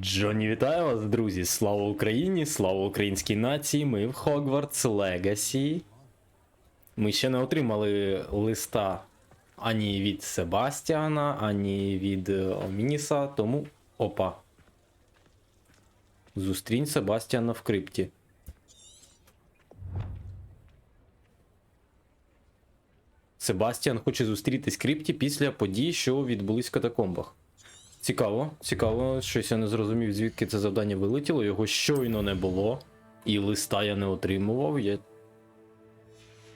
Джонні, вітаю вас, друзі! Слава Україні! Слава українській нації! Ми в Хогвартс Легасі. Ми ще не отримали листа ані від Себастіана, ані від е, Омініса, тому. Опа. Зустрінь Себастіана в крипті. Себастіан хоче зустрітись в крипті після подій, що відбулись в катакомбах. Цікаво, цікаво, щось я не зрозумів, звідки це завдання вилетіло, його щойно не було, і листа я не отримував. Я,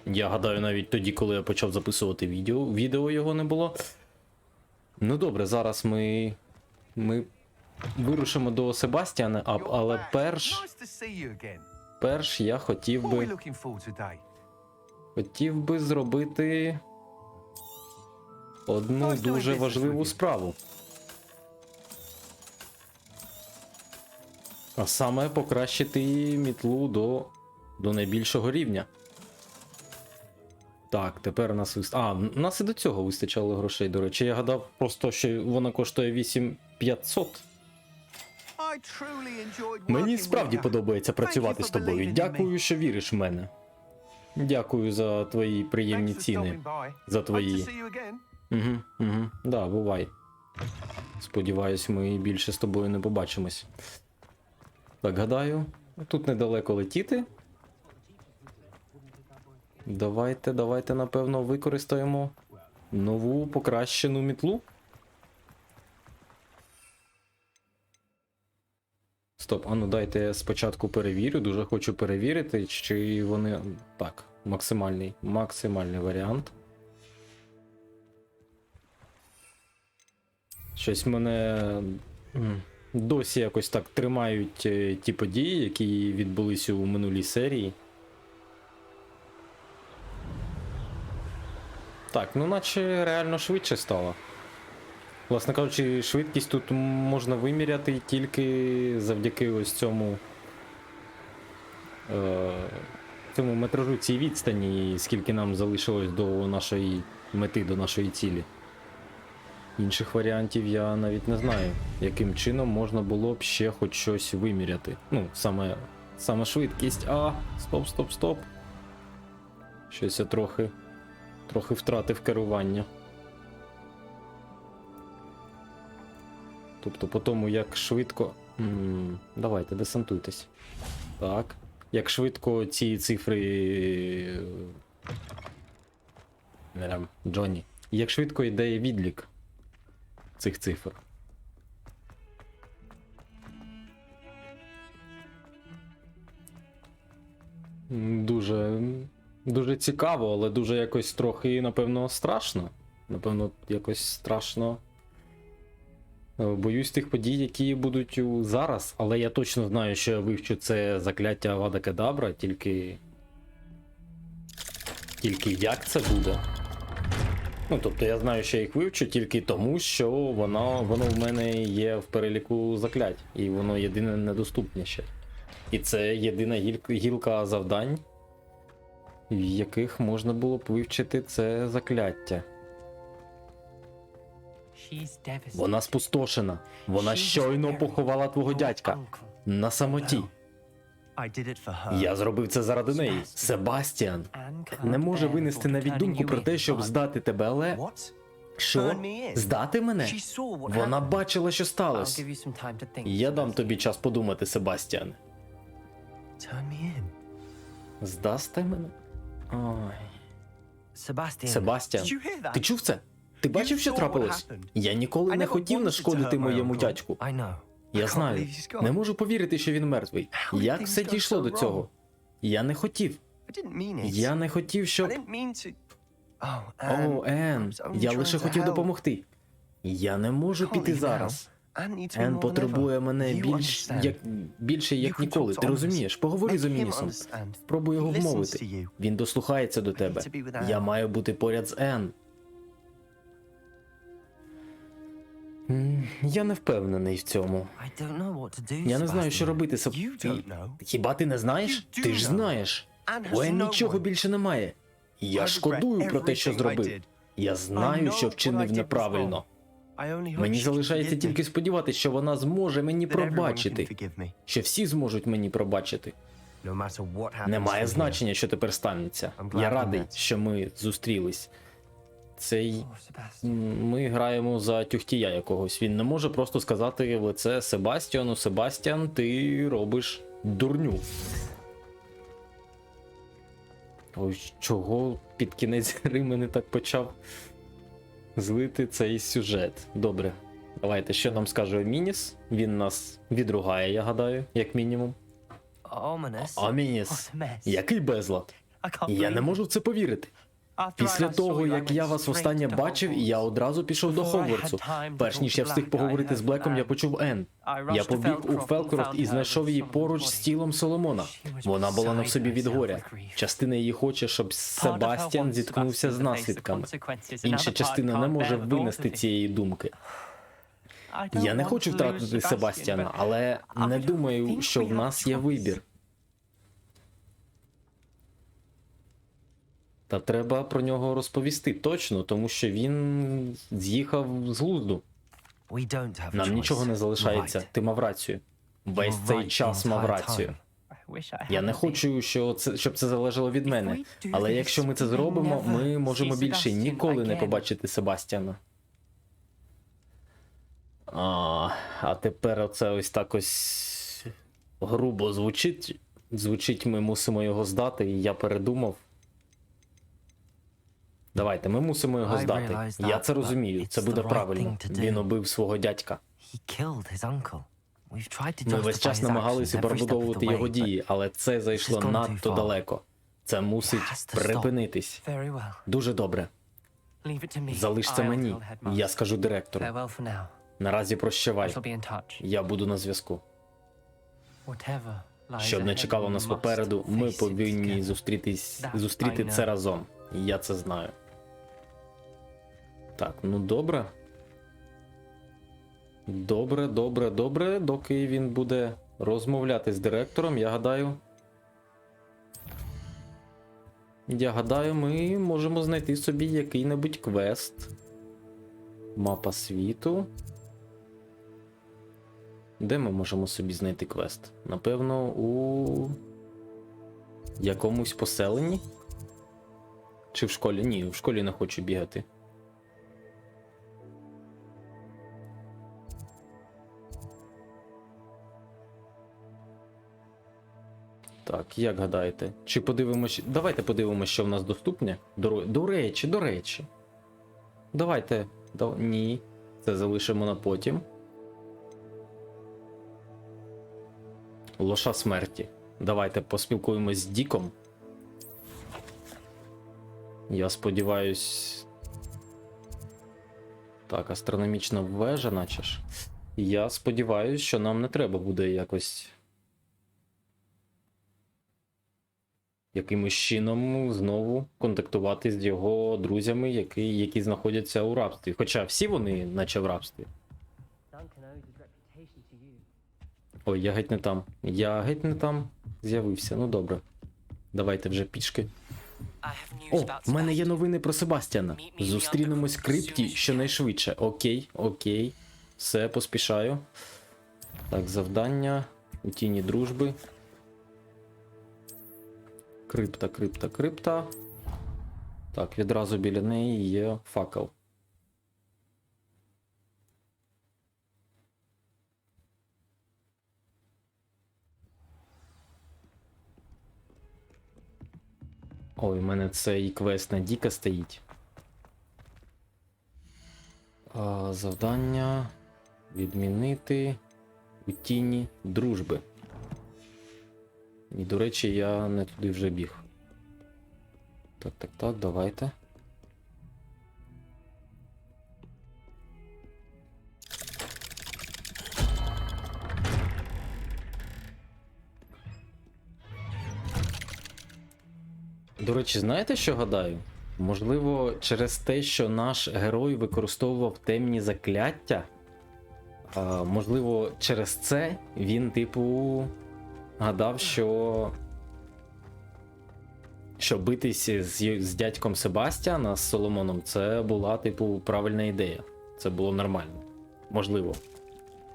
я гадаю, навіть тоді, коли я почав записувати відео, відео його не було. Ну добре, зараз ми. Ми вирушимо до Себастіана, а, але перш, перш я хотів би. Хотів би зробити одну дуже важливу справу. А саме покращити мітлу до, до найбільшого рівня. Так, тепер у нас вист... А, у нас і до цього вистачало грошей, до речі. Я гадав просто, що вона коштує 8500. I truly enjoyed Мені справді подобається працювати з тобою. Дякую, що віриш в мене. Дякую за твої приємні ціни. За твої. Угу, угу. Да, бувай. Сподіваюсь, ми більше з тобою не побачимось. Так, гадаю, тут недалеко летіти. Давайте, давайте, напевно, використаємо нову покращену мітлу. Стоп, а ну дайте я спочатку перевірю. Дуже хочу перевірити, чи вони. Так, максимальний, максимальний варіант. Щось мене досі якось так тримають е, ті події, які відбулися у минулій серії. Так, ну наче реально швидше стало. Власне кажучи, швидкість тут можна виміряти тільки завдяки ось цьому. Е, цьому метражу цій відстані, скільки нам залишилось до нашої мети, до нашої цілі. Інших варіантів я навіть не знаю, яким чином можна було б ще хоч щось виміряти. Ну, саме, саме швидкість. А, стоп, стоп, стоп. Щось я трохи, трохи втратив керування. Тобто по тому, як швидко. М, давайте, десантуйтесь. Так. Як швидко ці цифри. е, Джонні. Як швидко йде відлік цих цифр. Дуже. Дуже цікаво, але дуже якось трохи, напевно, страшно. Напевно, якось страшно. Е, Боюсь тих подій, які будуть зараз, але я точно знаю, що я вивчу це закляття Авада Кедабра, тільки. Тільки як це буде? Ну, тобто я знаю, що я їх вивчу тільки тому, що воно, воно в мене є в переліку заклять, і воно єдине недоступне ще. І це єдина гіль- гілка завдань, в яких можна було б вивчити це закляття. Вона спустошена. Вона щойно поховала твого дядька на самоті. Я зробив це заради неї. Себастіан не може винести навіть думку про те, щоб здати тебе, але що? Здати мене? Вона бачила, що сталося. Я дам тобі час подумати, Себастіан. Здасти мене? Ой. Себастіан, ти чув це? Ти бачив, що трапилось? Я ніколи не хотів нашкодити моєму дядьку. Я знаю. Не можу повірити, що він мертвий. Як все дійшло до цього? Я не хотів. Я не хотів, щоб. О, Ен, я лише хотів допомогти. Я не можу піти зараз. Ен потребує мене більш як більше, як ніколи. Ти розумієш? Поговори з Омінісом. Спробуй його вмовити. Він дослухається до тебе. Я маю бути поряд з Ен. Я не впевнений в цьому. Я не знаю, що робити. Ти... Хіба ти не знаєш? Ти ж знаєш. У Ен нічого більше немає. Я шкодую про те, що зробив. Я знаю, що вчинив неправильно. Мені залишається тільки сподіватися, що вона зможе мені пробачити. Що всі зможуть мені пробачити. Немає значення, що тепер станеться. Я радий, що ми зустрілись. Цей ми граємо за тюхтія якогось. Він не може просто сказати в лице Себастіану, Себастіан, ти робиш дурню. Ой, чого під кінець гри мене так почав злити цей сюжет. Добре. Давайте, що нам скаже Мініс? Він нас відругає, я гадаю, як мінімум. Амініс, який безлад? Я не можу в це повірити. Після того, як я вас востаннє бачив, я одразу пішов до Хогвартсу. Перш ніж я встиг поговорити з Блеком, я почув Ен. Я побіг у Фелкрофт і знайшов її поруч з тілом Соломона. Вона була на собі від горя. Частина її хоче, щоб Себастьян зіткнувся з наслідками. Інша частина не може винести цієї думки. Я не хочу втратити Себастьяна, але не думаю, що в нас є вибір. Та треба про нього розповісти точно, тому що він з'їхав з глузду. Нам нічого не залишається. Ти мав рацію. Весь цей час мав рацію. Я не хочу, що це, щоб це залежало від мене. Але якщо ми це зробимо, ми можемо більше ніколи не побачити Себастьяна. А, а тепер оце ось так ось грубо звучить. Звучить, ми мусимо його здати, і я передумав. Давайте, ми мусимо його здати. Я це розумію, це буде правильно. Він убив свого дядька. Ми весь час намагалися перебудовувати його дії, але це зайшло надто далеко. Це мусить припинитись. Дуже добре. Залиш це мені. Я скажу директору. Наразі прощавай. Я буду на зв'язку. Щоб не чекало нас попереду, ми повинні зустрітись, зустріти це разом. Я це знаю. Так, ну добре. Добре, добре, добре. Доки він буде розмовляти з директором, я гадаю. Я гадаю, ми можемо знайти собі який-небудь квест. Мапа світу. Де ми можемо собі знайти квест? Напевно, у якомусь поселенні? Чи в школі? Ні, в школі не хочу бігати. Як гадаєте? Чи подивимося. Давайте подивимося, що в нас доступне. До, до речі, до речі. Давайте. Да... Ні. Це залишимо на потім. Лоша смерті. Давайте поспілкуємось з Діком. Я сподіваюсь. Так, астрономічна вежа, наче ж. Я сподіваюсь, що нам не треба буде якось. Якимось чином знову контактувати з його друзями, які, які знаходяться у рабстві. Хоча всі вони, наче в рабстві. Ой, я геть не там. Я геть не там з'явився. Ну добре. Давайте вже пішки. О, в мене є новини про Себастьяна. Зустрінемось в крипті щонайшвидше. Окей, окей. Все, поспішаю. Так, завдання. У тіні дружби. Крипта, крипта, крипта. Так, відразу біля неї є факел. Ой, у мене цей квест на Діка стоїть. А, завдання відмінити у тіні дружби. І, до речі, я не туди вже біг. Так, так, так, давайте. До речі, знаєте, що гадаю? Можливо, через те, що наш герой використовував темні закляття. Можливо, через це він, типу, гадав, що. Що битися з, з дядьком Себастьяна з Соломоном, це була, типу, правильна ідея. Це було нормально. Можливо,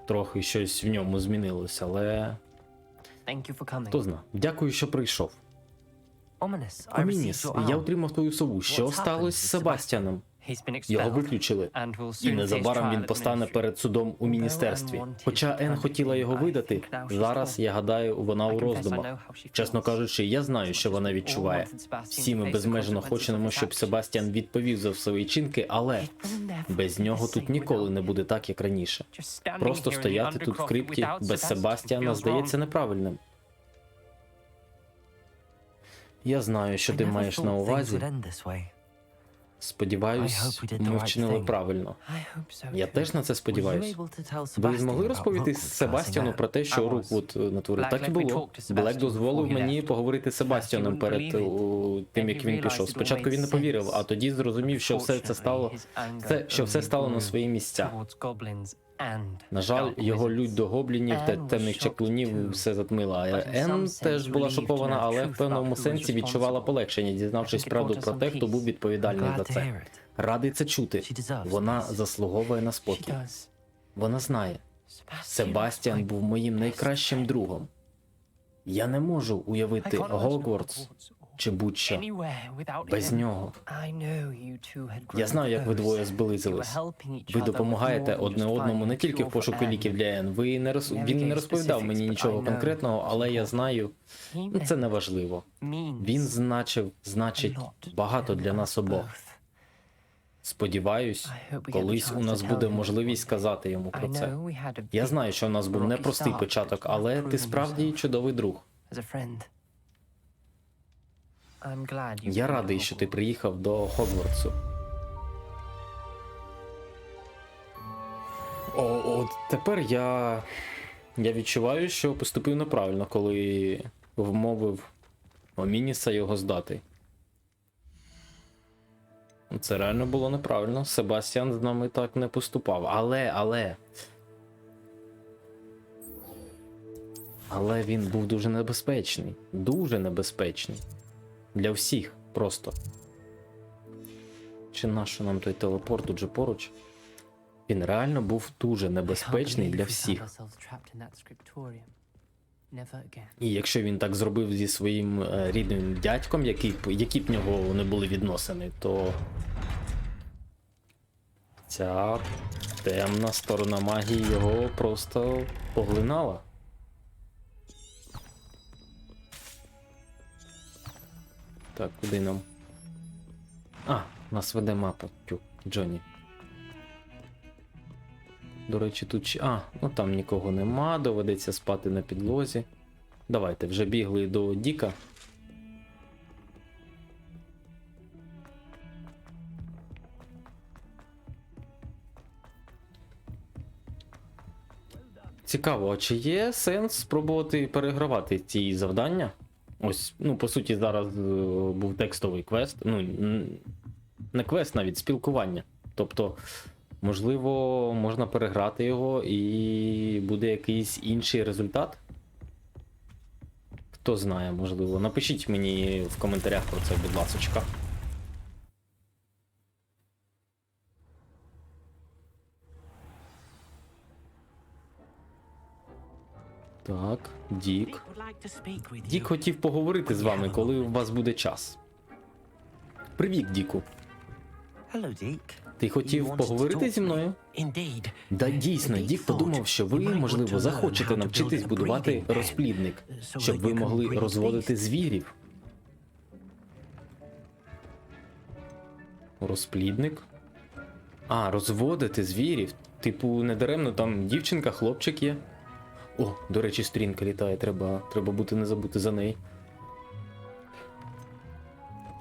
трохи щось в ньому змінилося, але Thank you for coming. хто зна. Дякую, що прийшов. Your я отримав твою сову. Що сталося з Себастьяном? Його виключили. І незабаром він постане перед судом у міністерстві. Хоча Ен хотіла його видати, зараз я гадаю, вона у роздумах. Чесно кажучи, я знаю, що вона відчуває. Всі ми безмежно хочемо, щоб Себастьян відповів за свої чинки, але без нього тут ніколи не буде так, як раніше. Просто стояти тут в крипті без Себастьяна здається неправильним. Я знаю, що ти маєш на увазі. Сподіваюсь, ми вчинили правильно. Я теж на це сподіваюсь. Ви змогли розповісти Себастьяну про те, що Руквуд натворив? Так і було. Блек дозволив мені поговорити з Себастьяном перед о, тим, як він пішов. Спочатку він не повірив, а тоді зрозумів, що все це стало. Це що все стало на свої місця. На жаль, його лють до гоблінів та темних чаклунів все затмила. Ен теж була шокована, але в певному сенсі відчувала полегшення, дізнавшись правду про те, хто був відповідальний за це. Радий це чути. Вона заслуговує на спокій. Вона знає. Себастьян був моїм найкращим другом. Я не можу уявити Гогвартс чи будь-що без нього. Я знаю, як ви двоє зблизились. Ви допомагаєте одне одному не тільки в пошуку ліків для Ен. Ви не роз... Він не розповідав мені нічого конкретного, але я знаю, ну, це не важливо. Він значив, значить, багато для нас обох. Сподіваюсь, колись у нас буде можливість сказати йому про це. Я знаю, що у нас був непростий початок, але ти справді чудовий друг. Я радий, що ти приїхав до Хогвартсу. О, от тепер я. Я відчуваю, що поступив неправильно, коли вмовив Омініса його здати. Це реально було неправильно. Себастьян з нами так не поступав. Але, але. Але він був дуже небезпечний. Дуже небезпечний. Для всіх просто. Чи нащо нам той телепорт тут же поруч? Він реально був дуже небезпечний для всіх. І якщо він так зробив зі своїм е, рідним дядьком, які які б нього не були відносини, то ця темна сторона магії його просто поглинала. Так, куди нам? А, нас веде мапа, тю, Джонні. До речі, тут. А, ну там нікого нема, доведеться спати на підлозі. Давайте, вже бігли до Діка. Цікаво, а чи є сенс спробувати перегравати ці завдання? Ось, ну, по суті, зараз е, був текстовий квест. Ну, не квест навіть, спілкування. Тобто, можливо, можна переграти його і буде якийсь інший результат? Хто знає, можливо. Напишіть мені в коментарях про це, будь ласочка. Так, Дік. Дік хотів поговорити з вами, коли у вас буде час. Привіт, Діку. Ти хотів поговорити зі мною? Да, дійсно, Дік подумав, що ви, можливо, захочете навчитись будувати розплідник, щоб ви могли розводити звірів. Розплідник? А, розводити звірів. Типу, недаремно там дівчинка, хлопчик є. О, до речі, стрінка літає, треба, треба бути не забути за неї.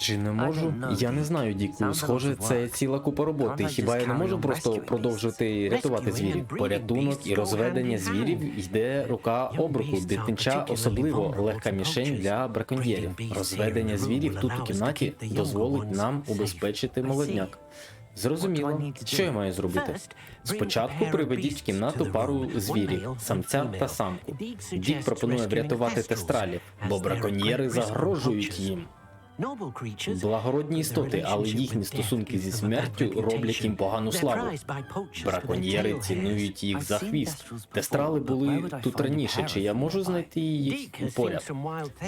Чи не можу? Я не знаю, Діку. Схоже, це ціла купа роботи. Хіба я не можу просто продовжувати рятувати звірів? Порятунок і розведення звірів йде рука об руку. Дитинча особливо легка мішень для браконьєрів. Розведення звірів тут у кімнаті дозволить нам убезпечити молодняк. Зрозуміло, що я маю зробити? Спочатку приведіть в кімнату пару звірів, самця та самку. Дік пропонує врятувати тестралів, бо браконьєри загрожують їм. Благородні істоти, але їхні стосунки зі смертю роблять їм погану славу. Браконьєри цінують їх за хвіст. Тестрали були тут раніше. Чи я можу знайти їх поряд?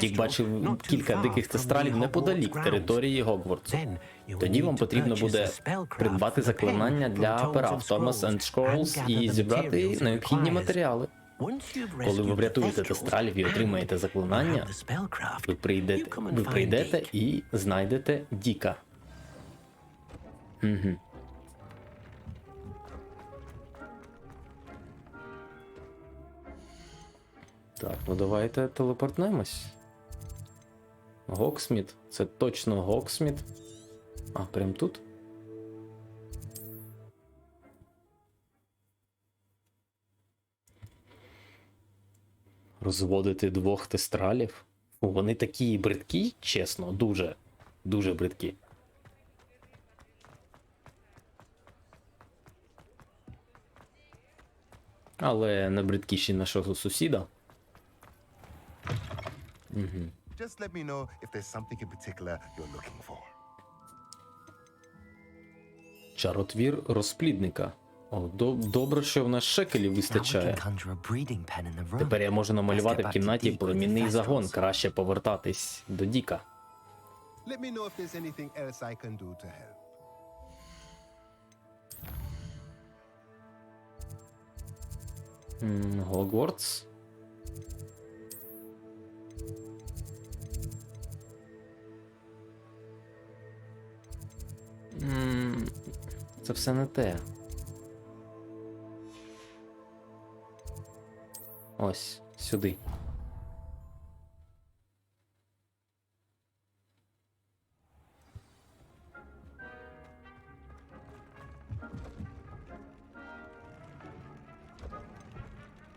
Тік бачив кілька диких тестралів неподалік території Гогвартсу. Тоді вам потрібно буде Придбати заклинання для пера в Thomas and Scrolls і зібрати необхідні матеріали. Коли ви врятуєте тестралів і отримаєте заклинання, Ви прийдете, ви прийдете і знайдете Діка. Угу. Так, ну давайте телепортнемось. Гоксміт. Це точно Гоксміт. А, прям тут? Розводити двох тестралів. Фу, Вони такі бридкі, чесно, дуже, дуже бридкі. Але не бридкіші нашого сусіда. Угу. Just let me know if there's something in particular you're looking for. Чаротвір розплідника. О, добре, що в нас шекелів вистачає. Тепер я можу намалювати в кімнаті племінний загон. Краще повертатись до Діка. М, Це все не те. Ось, сюди.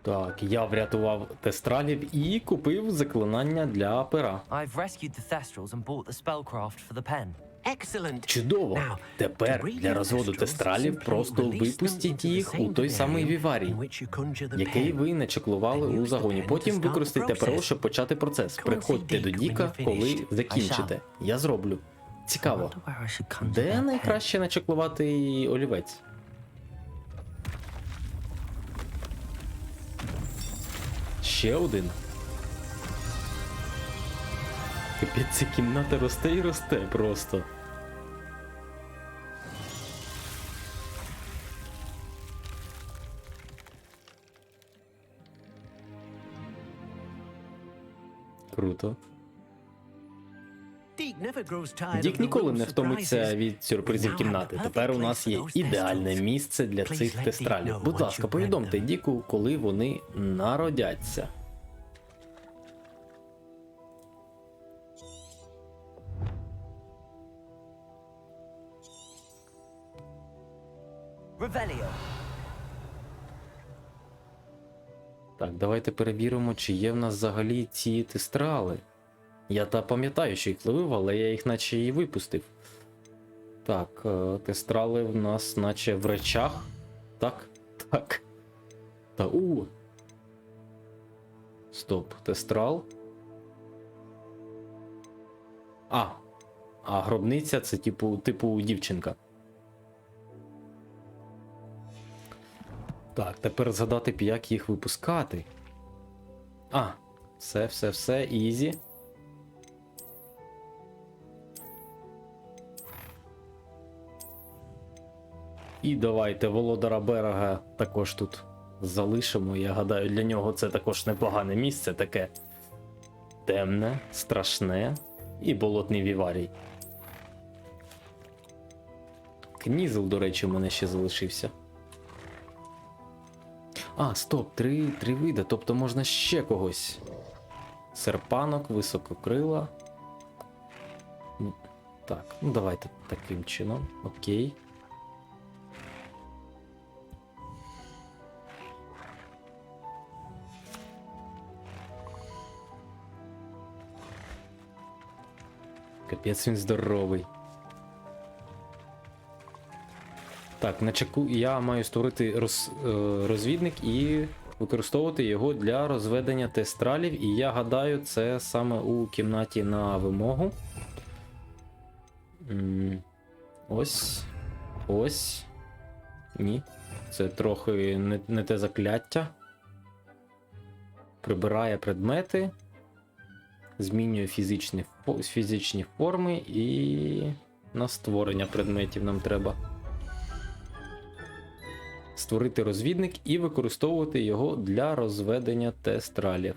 Так, я врятував тестралів і купив заклинання для пера. I've rescued the Thestrals and bought the spellcraft for the pen. Чудово! Тепер для розводу тестралів просто випустіть їх у той самий віварій, який ви начеклували у загоні. Потім використайте перо, щоб почати процес. Приходьте до Діка, коли закінчите. Я зроблю. Цікаво. Де найкраще начеклувати олівець? Ще один. Капець, ця кімната росте і росте просто. Круто. Дік ніколи не втомиться від сюрпризів кімнати. Тепер у нас є ідеальне місце для цих тестралів. Будь ласка, повідомте Діку, коли вони народяться. Давайте перевіримо, чи є в нас взагалі ці тестрали. Я та пам'ятаю, що їх ловив, але я їх наче і випустив. Так, е, тестрали в нас наче в речах. Так, так. Та у. Стоп, тестрал. А. А гробниця це типу, типу дівчинка. Так, тепер згадати як їх випускати. А, все, все, все, ізі. І давайте володара берега також тут залишимо. Я гадаю, для нього це також непогане місце, таке темне, страшне і болотний віварій. Кнізел, до речі, у мене ще залишився. А, стоп, три, три види, тобто можна ще когось. Серпанок, висококрила. Так, ну давайте таким чином. Окей. Капець він здоровий. Так, на чеку я маю створити роз, е, розвідник і використовувати його для розведення тестралів. І я гадаю, це саме у кімнаті на вимогу. Ось. Ось. Ні. Це трохи не, не те закляття. Прибирає предмети. Змінює фізичні, фізичні форми і на створення предметів нам треба. Створити розвідник і використовувати його для розведення тестралів.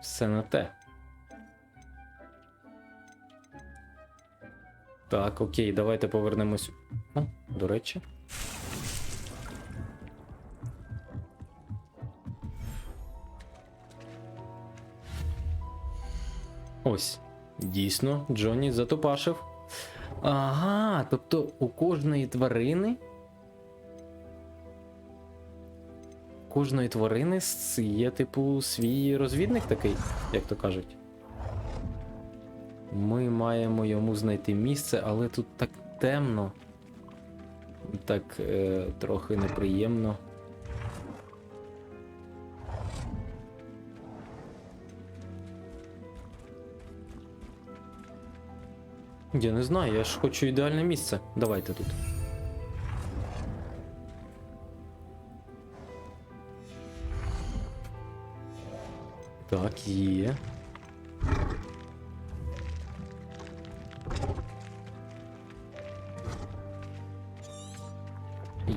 Все на те. Так, окей, давайте повернемось. О, до речі. Ось. Дійсно, Джонні затопашив. Ага, тобто у кожної тварини. У кожної тварини є, типу, свій розвідник такий, як то кажуть. Ми маємо йому знайти місце, але тут так темно. Так е, трохи неприємно. Я не знаю, я ж хочу ідеальне місце. Давайте тут. Так, є.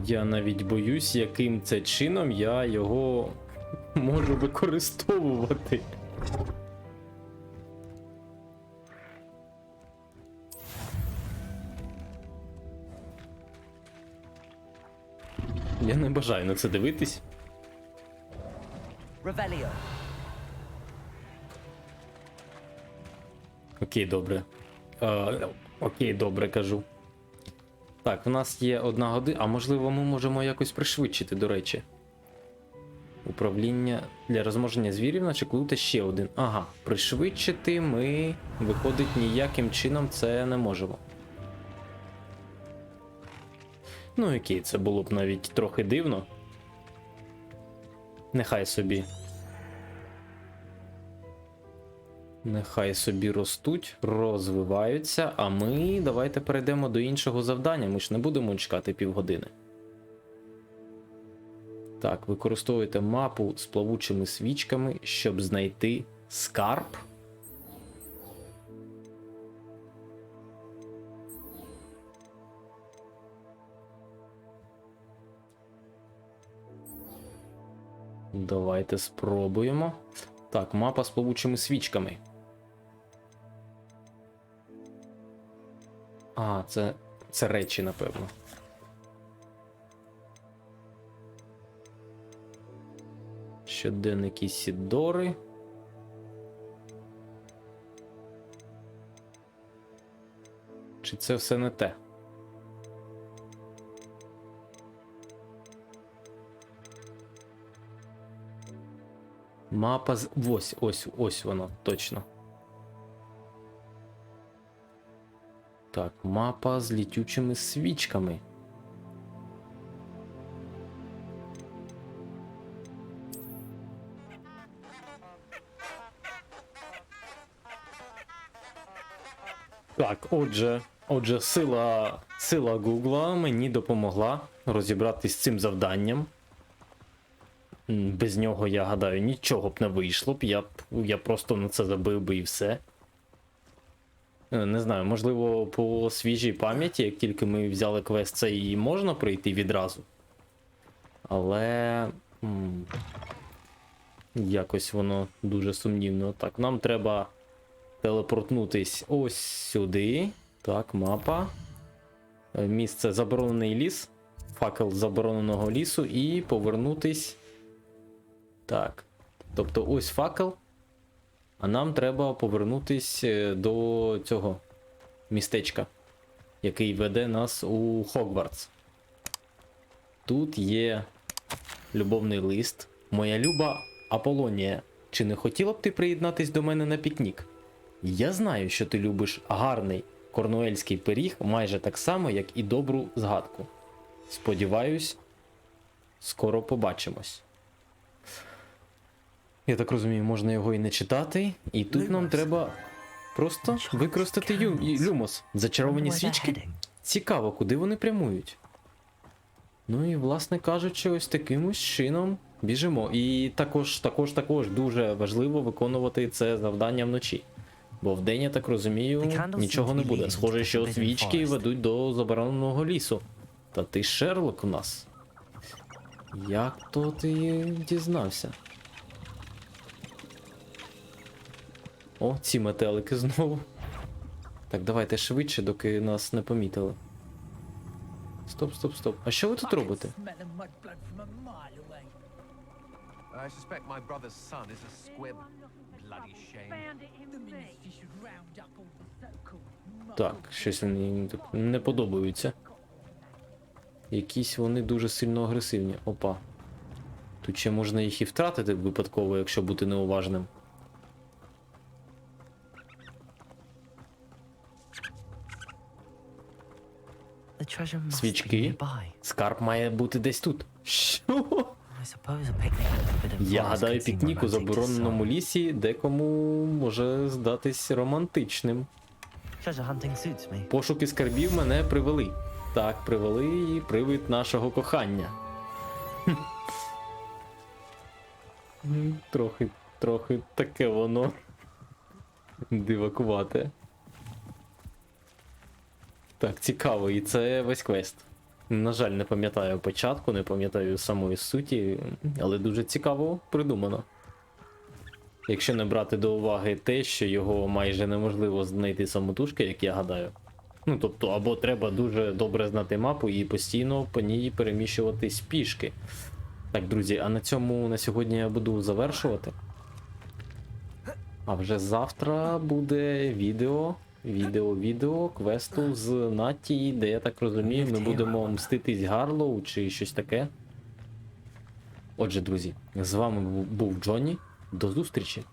Я навіть боюсь, яким це чином я його можу використовувати. Бажаю на це дивитись. Окей, добре. Е, окей, добре, кажу. Так, в нас є одна година, а можливо, ми можемо якось пришвидшити, до речі. Управління для розмноження звірів начеклуйте ще один. Ага, пришвидшити ми, виходить, ніяким чином це не можемо. Ну, окей, це було б навіть трохи дивно. Нехай собі. Нехай собі ростуть, розвиваються, а ми давайте перейдемо до іншого завдання. Ми ж не будемо чекати півгодини. Так, використовуйте мапу з плавучими свічками, щоб знайти скарб. Давайте спробуємо. Так, мапа з плавучими свічками. А, це, це речі, напевно. Щоденники Сідори. Чи це все не те? Мапа з. Ось, ось, ось воно, точно. Так, мапа з літючими свічками. Так, отже, отже, сила, сила Гугла мені допомогла розібратись з цим завданням. Без нього, я гадаю, нічого б не вийшло б. Я б я просто на це забив би і все. Е, Не знаю, можливо, по свіжій пам'яті, як тільки ми взяли квест, це і можна пройти відразу. Але. Якось воно дуже сумнівно. Так, нам треба телепортнутись ось сюди. Так, мапа. Е, Місце заборонений ліс. Факел забороненого лісу і повернутись. Так. Тобто ось факел. А нам треба повернутись е, до цього містечка, який веде нас у Хогвартс. Тут є любовний лист. Моя люба Аполонія. Чи не хотіла б ти приєднатись до мене на пікнік? Я знаю, що ти любиш гарний корнуельський пиріг майже так само, як і добру згадку. Сподіваюсь, скоро побачимось. Я так розумію, можна його і не читати, і тут нам треба просто використати ю... люмос. Зачаровані свічки. Цікаво, куди вони прямують. Ну і, власне кажучи, ось таким ось чином біжимо. І також, також, також дуже важливо виконувати це завдання вночі. Бо вдень, я так розумію, нічого не буде. Схоже, що свічки ведуть до забороненого лісу. Та ти Шерлок у нас. Як то ти дізнався? О, ці метелики знову. Так, давайте швидше, доки нас не помітили. Стоп, стоп, стоп. А що ви тут робите? I suspect my brother's son is a squib. Bloody shame. Так, щось мені не подобаються. Якісь вони дуже сильно агресивні. Опа. Тут ще можна їх і втратити випадково, якщо бути неуважним. Свічки? Скарб має бути десь тут. Що? Я гадаю, пікнік у забороненому лісі декому може здатись романтичним. Пошуки скарбів мене привели. Так, привели і привид нашого кохання. Трохи, трохи таке воно. Дивакувате. Так, цікаво, і це весь квест. На жаль, не пам'ятаю початку, не пам'ятаю самої суті, але дуже цікаво придумано. Якщо не брати до уваги те, що його майже неможливо знайти самотужки, як я гадаю. Ну тобто, або треба дуже добре знати мапу і постійно по ній переміщуватись пішки. Так, друзі, а на цьому на сьогодні я буду завершувати. А вже завтра буде відео, відео, відео квесту з Натії, де я так розумію, ми будемо мститись Гарлоу чи щось таке. Отже, друзі, з вами був Джонні. До зустрічі!